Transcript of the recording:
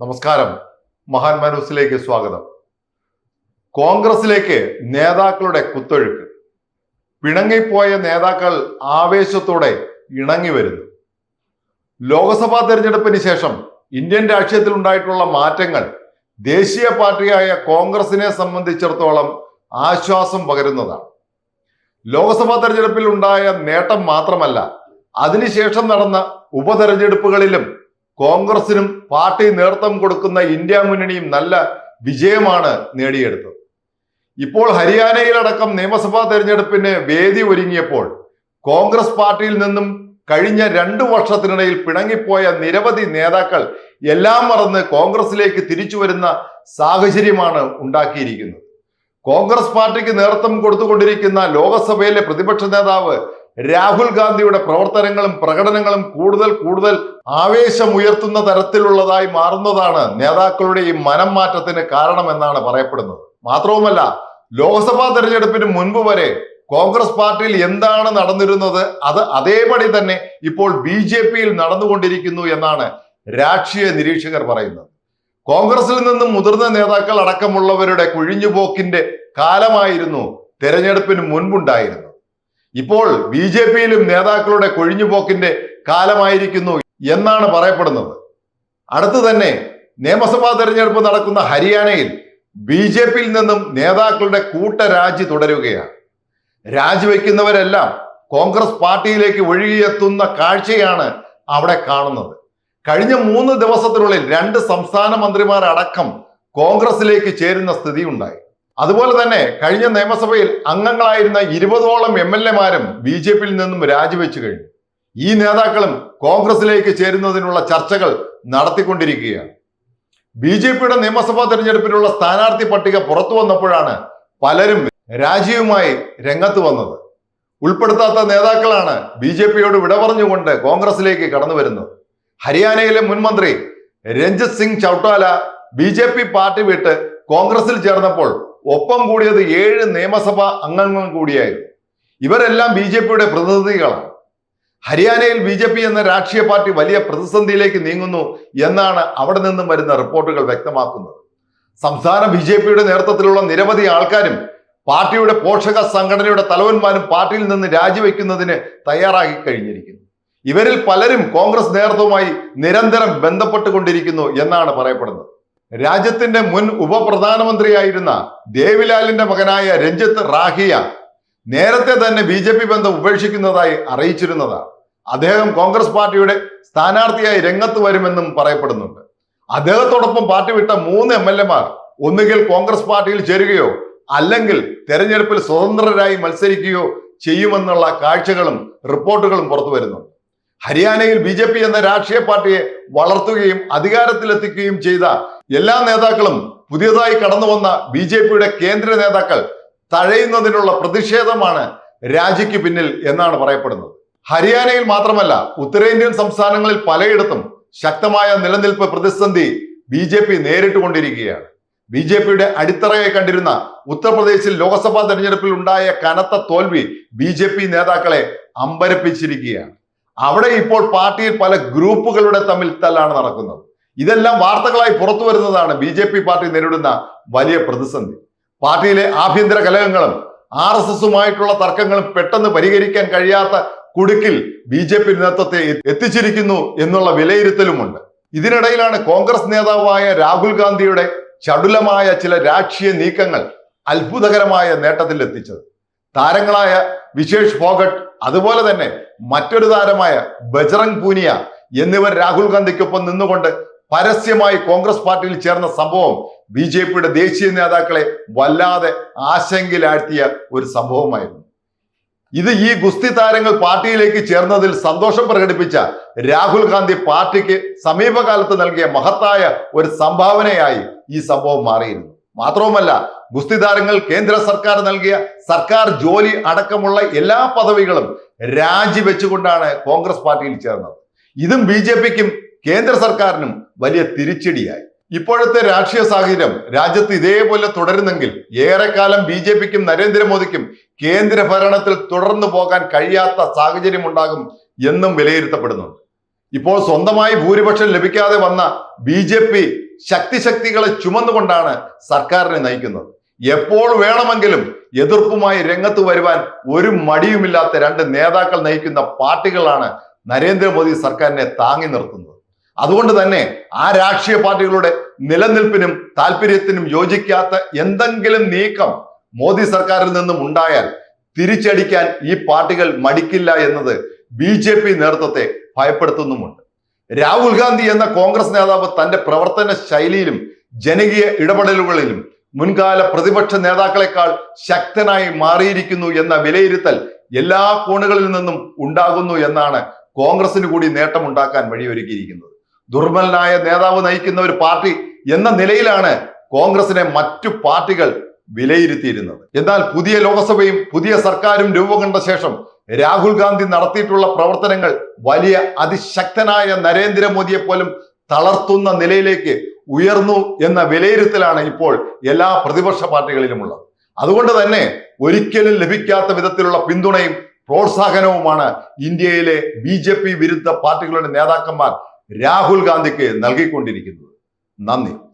നമസ്കാരം. മഹാൻ മനുസിലേക്ക് സ്വാഗതം. കോൺഗ്രസിലേക്ക് നേതാക്കളുടെ കുത്തൊഴുക്ക്. പിണങ്ങിപ്പോയ നേതാക്കൾ ആവേശത്തോടെ ഇണങ്ങി വരുന്നു. ലോക്സഭാ തെരഞ്ഞെടുപ്പിന് ശേഷം ഇന്ത്യൻ രാഷ്ട്രീയത്തിൽ ഉണ്ടായിട്ടുള്ള മാറ്റങ്ങൾ ദേശീയ പാർട്ടിയായ കോൺഗ്രസിനെ സംബന്ധിച്ചിടത്തോളം ആശ്വാസം പകരുന്നതാണ്. ലോക്സഭാ തെരഞ്ഞെടുപ്പിൽ ഉണ്ടായ നേട്ടം മാത്രമല്ല അതിനുശേഷം നടന്ന ഉപതെരഞ്ഞെടുപ്പുകളിലും കോൺഗ്രസിനും പാർട്ടി നേതൃത്വം കൊടുക്കുന്ന ഇന്ത്യ മുന്നണിയും നല്ല വിജയമാണ് നേടിയെടുത്തത്. ഇപ്പോൾ ഹരിയാനയിലടക്കം നിയമസഭാ തെരഞ്ഞെടുപ്പിന് വേദി ഒരുങ്ങിയപ്പോൾ കോൺഗ്രസ് പാർട്ടിയിൽ നിന്നും കഴിഞ്ഞ രണ്ടു വർഷത്തിനിടയിൽ പിണങ്ങിപ്പോയ നിരവധി നേതാക്കൾ എല്ലാം മറന്ന് കോൺഗ്രസിലേക്ക് തിരിച്ചു വരുന്ന സാഹചര്യമാണ് ഉണ്ടാക്കിയിരിക്കുന്നത്. കോൺഗ്രസ് പാർട്ടിക്ക് നേതൃത്വം കൊടുത്തുകൊണ്ടിരിക്കുന്ന ലോകസഭയിലെ പ്രതിപക്ഷ നേതാവ് രാഹുൽ ഗാന്ധിയുടെ പ്രവർത്തനങ്ങളും പ്രകടനങ്ങളും കൂടുതൽ കൂടുതൽ ആവേശമുയർത്തുന്ന തരത്തിലുള്ളതായി മാറുന്നതാണ് നേതാക്കളുടെ ഈ മനം മാറ്റത്തിന് കാരണമെന്നാണ് പറയപ്പെടുന്നത്. മാത്രവുമല്ല ലോക്സഭാ തെരഞ്ഞെടുപ്പിന് മുൻപ് വരെ കോൺഗ്രസ് പാർട്ടിയിൽ എന്താണ് നടന്നിരുന്നത് അത് അതേപടി തന്നെ ഇപ്പോൾ ബി ജെ പിയിൽ നടന്നുകൊണ്ടിരിക്കുന്നു എന്നാണ് രാഷ്ട്രീയ നിരീക്ഷകർ പറയുന്നത്. കോൺഗ്രസിൽ നിന്നും മുതിർന്ന നേതാക്കൾ അടക്കമുള്ളവരുടെ കുഴിഞ്ഞുപോക്കിന്റെ കാലമായിരുന്നു തെരഞ്ഞെടുപ്പിന് മുൻപുണ്ടായിരുന്നത്. ഇപ്പോൾ ബി ജെ പിയിലും നേതാക്കളുടെ കൊഴിഞ്ഞുപോക്കിന്റെ കാലമായിരിക്കുന്നു എന്നാണ് പറയപ്പെടുന്നത്. അടുത്തു തന്നെ നിയമസഭാ തെരഞ്ഞെടുപ്പ് നടക്കുന്ന ഹരിയാനയിൽ ബി ജെ പിയിൽ നിന്നും നേതാക്കളുടെ കൂട്ടരാജി തുടരുകയാണ്. രാജിവെക്കുന്നവരെല്ലാം കോൺഗ്രസ് പാർട്ടിയിലേക്ക് ഒഴുകിയെത്തുന്ന കാഴ്ചയാണ് അവിടെ കാണുന്നത്. കഴിഞ്ഞ മൂന്ന് ദിവസത്തിനുള്ളിൽ രണ്ട് സംസ്ഥാന മന്ത്രിമാരടക്കം കോൺഗ്രസിലേക്ക് ചേരുന്ന സ്ഥിതി ഉണ്ടായി അതുപോലെ തന്നെ കഴിഞ്ഞ നിയമസഭയിൽ അംഗങ്ങളായിരുന്ന ഇരുപതോളം എം എൽ എമാരും ബി ജെ പിയിൽ നിന്നും രാജിവെച്ചു കഴിഞ്ഞു. ഈ നേതാക്കളും കോൺഗ്രസിലേക്ക് ചേരുന്നതിനുള്ള ചർച്ചകൾ നടത്തിക്കൊണ്ടിരിക്കുകയാണ്. ബി ജെ പിയുടെ നിയമസഭാ തെരഞ്ഞെടുപ്പിനുള്ള സ്ഥാനാർത്ഥി പട്ടിക പുറത്തു വന്നപ്പോഴാണ് പലരും രാജിയുമായി രംഗത്ത് വന്നത്. ഉൾപ്പെടുത്താത്ത നേതാക്കളാണ് ബി ജെ പിയോട് വിട പറഞ്ഞുകൊണ്ട് കോൺഗ്രസിലേക്ക് കടന്നു വരുന്നത്. ഹരിയാനയിലെ മുൻമന്ത്രി Ranjit Singh Chautala B J P party വിട്ട് കോൺഗ്രസിൽ ചേർന്നപ്പോൾ ഒപ്പം കൂടിയത് ഏഴ് നിയമസഭാ അംഗങ്ങൾ കൂടിയായിരുന്നു. ഇവരെല്ലാം ബി ജെ പിയുടെ പ്രതിനിധികളാണ്. ഹരിയാനയിൽ ബി ജെ പി എന്ന രാഷ്ട്രീയ പാർട്ടി വലിയ പ്രതിസന്ധിയിലേക്ക് നീങ്ങുന്നു എന്നാണ് അവിടെ നിന്നും വരുന്ന റിപ്പോർട്ടുകൾ വ്യക്തമാക്കുന്നത്. സംസ്ഥാന ബി ജെ പിയുടെ നേതൃത്വത്തിലുള്ള നിരവധി ആൾക്കാരും പാർട്ടിയുടെ പോഷക സംഘടനയുടെ തലവന്മാരും പാർട്ടിയിൽ നിന്ന് രാജിവെക്കുന്നതിന് തയ്യാറാക്കി കഴിഞ്ഞിരിക്കുന്നു. ഇവരിൽ പലരും കോൺഗ്രസ് നേതൃത്വവുമായി നിരന്തരം ബന്ധപ്പെട്ടുകൊണ്ടിരിക്കുന്നു എന്നാണ് പറയപ്പെടുന്നത്. രാജ്യത്തിന്റെ മുൻ ഉപപ്രധാനമന്ത്രിയായിരുന്ന ദേവിലാലിന്റെ മകനായ രഞ്ജിത്ത് റാഹിയ നേരത്തെ തന്നെ ബി ജെ പി ബന്ധം ഉപേക്ഷിക്കുന്നതായി അറിയിച്ചിരുന്നതാണ് അദ്ദേഹം കോൺഗ്രസ് പാർട്ടിയുടെ സ്ഥാനാർത്ഥിയായി രംഗത്ത് വരുമെന്നും പറയപ്പെടുന്നുണ്ട്. അദ്ദേഹത്തോടൊപ്പം പാർട്ടി വിട്ട മൂന്ന് എം എൽ എമാർ ഒന്നുകിൽ കോൺഗ്രസ് പാർട്ടിയിൽ ചേരുകയോ അല്ലെങ്കിൽ തെരഞ്ഞെടുപ്പിൽ സ്വതന്ത്രരായി മത്സരിക്കുകയോ ചെയ്യുമെന്നുള്ള കാഴ്ചകളും റിപ്പോർട്ടുകളും പുറത്തു വരുന്നുണ്ട്. ഹരിയാനയിൽ ബി എന്ന രാഷ്ട്രീയ പാർട്ടിയെ വളർത്തുകയും അധികാരത്തിലെത്തിക്കുകയും ചെയ്ത എല്ലാ നേതാക്കളും പുതിയതായി കടന്നു വന്ന ബി ജെ പിയുടെ കേന്ദ്ര നേതാക്കൾ തഴയുന്നതിനുള്ള പ്രതിഷേധമാണ് രാജിക്ക് പിന്നിൽ എന്നാണ് പറയപ്പെടുന്നത്. ഹരിയാനയിൽ മാത്രമല്ല ഉത്തരേന്ത്യൻ സംസ്ഥാനങ്ങളിൽ പലയിടത്തും ശക്തമായ നിലനിൽപ്പ് പ്രതിസന്ധി ബി ജെ പി നേരിട്ടുകൊണ്ടിരിക്കുകയാണ് ബി ജെ പിയുടെ അടിത്തറയെ കണ്ടിരുന്ന ഉത്തർപ്രദേശിൽ ലോക്സഭാ തെരഞ്ഞെടുപ്പിൽ ഉണ്ടായ കനത്ത തോൽവി ബി ജെ പി നേതാക്കളെ അമ്പരപ്പിച്ചിരിക്കുകയാണ്. അവിടെ ഇപ്പോൾ പാർട്ടിയിൽ പല ഗ്രൂപ്പുകളുടെ തമ്മിൽ തല്ലാണ് നടക്കുന്നത്. ഇതെല്ലാം വാർത്തകളായി പുറത്തു വരുന്നതാണ് ബി ജെ പി പാർട്ടി നേരിടുന്ന വലിയ പ്രതിസന്ധി. പാർട്ടിയിലെ ആഭ്യന്തര കലഹങ്ങളും ആർ എസ് എസുമായിട്ടുള്ള തർക്കങ്ങളും പെട്ടെന്ന് പരിഹരിക്കാൻ കഴിയാത്ത കുടുക്കിൽ ബി ജെ പി നേതൃത്വത്തെ എത്തിച്ചിരിക്കുന്നു എന്നുള്ള വിലയിരുത്തലുമുണ്ട്. ഇതിനിടയിലാണ് കോൺഗ്രസ് നേതാവായ രാഹുൽ ഗാന്ധിയുടെ ചടുലമായ ചില രാഷ്ട്രീയ നീക്കങ്ങൾ അത്ഭുതകരമായ നേട്ടത്തിൽ എത്തിച്ചത്. താരങ്ങളായ വിശേഷ് ഫോഗട്ട് അതുപോലെ തന്നെ മറ്റൊരു താരമായ ബജറംഗ് പൂനിയ എന്നിവർ രാഹുൽ ഗാന്ധിക്കൊപ്പം നിന്നുകൊണ്ട് പരസ്യമായി കോൺഗ്രസ് പാർട്ടിയിൽ ചേർന്ന സംഭവം ബി ജെ പിയുടെ ദേശീയ നേതാക്കളെ വല്ലാതെ ആശങ്കയിലാഴ്ത്തിയ ഒരു സംഭവമായിരുന്നു. ഇത് ഈ ഗുസ്തി താരങ്ങൾ പാർട്ടിയിലേക്ക് ചേർന്നതിൽ സന്തോഷം പ്രകടിപ്പിച്ച രാഹുൽ ഗാന്ധി പാർട്ടിക്ക് സമീപകാലത്ത് നൽകിയ മഹത്തായ ഒരു സംഭാവനയായി ഈ സംഭവം മാറിയിരുന്നു. മാത്രവുമല്ല ഗുസ്തി താരങ്ങൾ കേന്ദ്ര സർക്കാർ നൽകിയ സർക്കാർ ജോലി അടക്കമുള്ള എല്ലാ പദവികളും രാജിവെച്ചുകൊണ്ടാണ് കോൺഗ്രസ് പാർട്ടിയിൽ ചേർന്നത്. ഇതും ബി ജെ പിക്കും കേന്ദ്ര സർക്കാരിനും വലിയ തിരിച്ചടിയായി. ഇപ്പോഴത്തെ രാഷ്ട്രീയ സാഹചര്യം രാജ്യത്ത് ഇതേപോലെ തുടരുന്നെങ്കിൽ ഏറെക്കാലം ബി ജെ പിക്കും നരേന്ദ്രമോദിക്കും കേന്ദ്ര ഭരണത്തിൽ തുടർന്നു പോകാൻ കഴിയാത്ത സാഹചര്യം ഉണ്ടാകും എന്നും വിലയിരുത്തപ്പെടുന്നുണ്ട്. ഇപ്പോൾ സ്വന്തമായി ഭൂരിപക്ഷം ലഭിക്കാതെ വന്ന ബി ജെ പി ശക്തിശക്തികളെ ചുമന്നുകൊണ്ടാണ് സർക്കാരിനെ നയിക്കുന്നത്. എപ്പോൾ വേണമെങ്കിലും എതിർപ്പുമായി രംഗത്ത് വരുവാൻ ഒരു മടിയുമില്ലാത്ത രണ്ട് നേതാക്കൾ നയിക്കുന്ന പാർട്ടികളാണ് നരേന്ദ്രമോദി സർക്കാരിനെ താങ്ങി നിർത്തുന്നത്. അതുകൊണ്ട് തന്നെ ആ രാഷ്ട്രീയ പാർട്ടികളുടെ നിലനിൽപ്പിനും താല്പര്യത്തിനും യോജിക്കാത്ത എന്തെങ്കിലും നീക്കം മോദി സർക്കാരിൽ നിന്നും ഉണ്ടായാൽ തിരിച്ചടിക്കാൻ ഈ പാർട്ടികൾ മടിക്കില്ല എന്നത് ബി ജെ പി നേതൃത്വത്തെ ഭയപ്പെടുത്തുന്നുമുണ്ട്. രാഹുൽ ഗാന്ധി എന്ന കോൺഗ്രസ് നേതാവ് തന്റെ പ്രവർത്തന ശൈലിയിലും ജനകീയ ഇടപെടലുകളിലും മുൻകാല പ്രതിപക്ഷ നേതാക്കളെക്കാൾ ശക്തനായി മാറിയിരിക്കുന്നു എന്ന വിലയിരുത്തൽ എല്ലാ കോണുകളിൽ നിന്നും ഉണ്ടാകുന്നു എന്നാണ് കോൺഗ്രസിന് കൂടി നേട്ടമുണ്ടാക്കാൻ വഴിയൊരുക്കിയിരിക്കുന്നത്. ദുർബലനായ നേതാവ് നയിക്കുന്ന ഒരു പാർട്ടി എന്ന നിലയിലാണ് കോൺഗ്രസിനെ മറ്റു പാർട്ടികൾ വിലയിരുത്തിയിരുന്നത്. എന്നാൽ പുതിയ ലോക്സഭയും പുതിയ സർക്കാരും രൂപം കണ്ട ശേഷം രാഹുൽ ഗാന്ധി നടത്തിയിട്ടുള്ള പ്രവർത്തനങ്ങൾ വലിയ അതിശക്തനായ നരേന്ദ്രമോദിയെ പോലും തളർത്തുന്ന നിലയിലേക്ക് ഉയർന്നു എന്ന വിലയിരുത്തലാണ് ഇപ്പോൾ എല്ലാ പ്രതിപക്ഷ പാർട്ടികളിലുമുള്ളത്. അതുകൊണ്ട് തന്നെ ഒരിക്കലും ലഭിക്കാത്ത വിധത്തിലുള്ള പിന്തുണയും പ്രോത്സാഹനവുമാണ് ഇന്ത്യയിലെ ബി വിരുദ്ധ പാർട്ടികളുടെ നേതാക്കന്മാർ രാഹുൽ ഗാന്ധിക്ക് നൽകിക്കൊണ്ടിരിക്കുന്നത്. നന്ദി.